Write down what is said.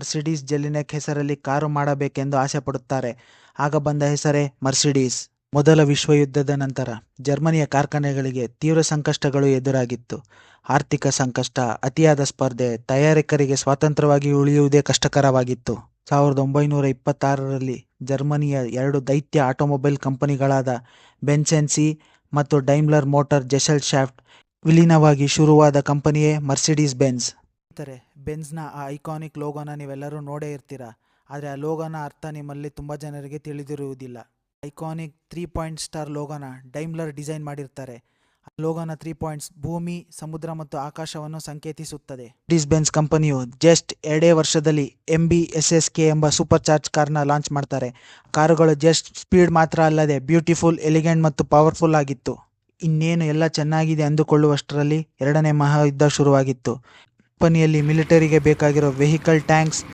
Mercedes ಜೆಲಿನೆಕ್ ಹೆಸರಲ್ಲಿ car ಮಾಡಬೇಕೆಂದು ಆಸೆ ಪಡುತ್ತಾರೆ ಆಗ ಬಂದ ಹೆಸರೇ ಮರ್ಸಿಡೀಸ್. ಮೊದಲ ವಿಶ್ವಯುದ್ಧದ ನಂತರ ಜರ್ಮನಿಯ ಕಾರ್ಖಾನೆಗಳಿಗೆ ತೀವ್ರ ಸಂಕಷ್ಟಗಳು ಎದುರಾಗಿತ್ತು. ಆರ್ಥಿಕ ಸಂಕಷ್ಟ, ಅತಿಯಾದ ಸ್ಪರ್ಧೆ, ತಯಾರಕರಿಗೆ ಸ್ವಾತಂತ್ರ್ಯವಾಗಿ ಉಳಿಯುವುದೇ ಕಷ್ಟಕರವಾಗಿತ್ತು. ಸಾವಿರದ ಒಂಬೈನೂರ ಇಪ್ಪತ್ತಾರರಲ್ಲಿ ಜರ್ಮನಿಯ ಎರಡು ದೈತ್ಯ ಆಟೋಮೊಬೈಲ್ ಕಂಪನಿಗಳಾದ ಬೆನ್ಸೆನ್ಸಿ ಮತ್ತು ಡೈಮ್ಲರ್ ಮೋಟಾರ್ ಜೆಸೆಲ್ ಶಾಫ್ಟ್ ವಿಲೀನವಾಗಿ ಶುರುವಾದ ಕಂಪನಿಯೇ ಮರ್ಸಿಡೀಸ್ ಸ್ನೇಹಿತರೆ ಬೆನ್ಸ್ನ ಆ ಐಕಾನಿಕ್ ಲೋಗೋನ ನೀವೆಲ್ಲರೂ ನೋಡೇ ಇರ್ತೀರ? ಆದರೆ ಆ ಲೋಗೋನ ಅರ್ಥ ನಿಮ್ಮಲ್ಲಿ ತುಂಬ ಜನರಿಗೆ ತಿಳಿದಿರುವುದಿಲ್ಲ. ಐಕಾನಿಕ್ ತ್ರೀ ಪಾಯಿಂಟ್ ಸ್ಟಾರ್ ಲೋಗೋನ ಡೈಮ್ಲರ್ ಡಿಸೈನ್ ಮಾಡಿರ್ತಾರೆ. ಲೋಗೋನ ತ್ರೀ ಪಾಯಿಂಟ್ಸ್ ಭೂಮಿ, ಸಮುದ್ರ ಮತ್ತು ಆಕಾಶವನ್ನು ಸಂಕೇತಿಸುತ್ತದೆ. ಡಿಸ್ ಬೆನ್ಸ್ ಕಂಪನಿಯು ಜಸ್ಟ್ ಎರಡೇ ವರ್ಷದಲ್ಲಿ M B S S K ಎಂಬ ಸೂಪರ್ ಚಾರ್ಜ್ ಕಾರ್ನ ಲಾಂಚ್ ಮಾಡ್ತಾರೆ. ಕಾರುಗಳು ಜಸ್ಟ್ ಸ್ಪೀಡ್ ಮಾತ್ರ ಅಲ್ಲದೆ ಬ್ಯೂಟಿಫುಲ್, ಎಲಿಗೆಂಟ್ ಮತ್ತು ಪವರ್ಫುಲ್ ಆಗಿತ್ತು. ಇನ್ನೇನು ಎಲ್ಲ ಚೆನ್ನಾಗಿದೆ ಅಂದುಕೊಳ್ಳುವಷ್ಟರಲ್ಲಿ ಎರಡನೇ ಮಹಾಯುದ್ಧ ಶುರುವಾಗಿತ್ತು. ಕಂಪನಿಯಲ್ಲಿ ಮಿಲಿಟರಿಗೆ ಬೇಕಾಗಿರೋ ವೆಹಿಕಲ್ ಟ್ಯಾಂಕ್ಸ್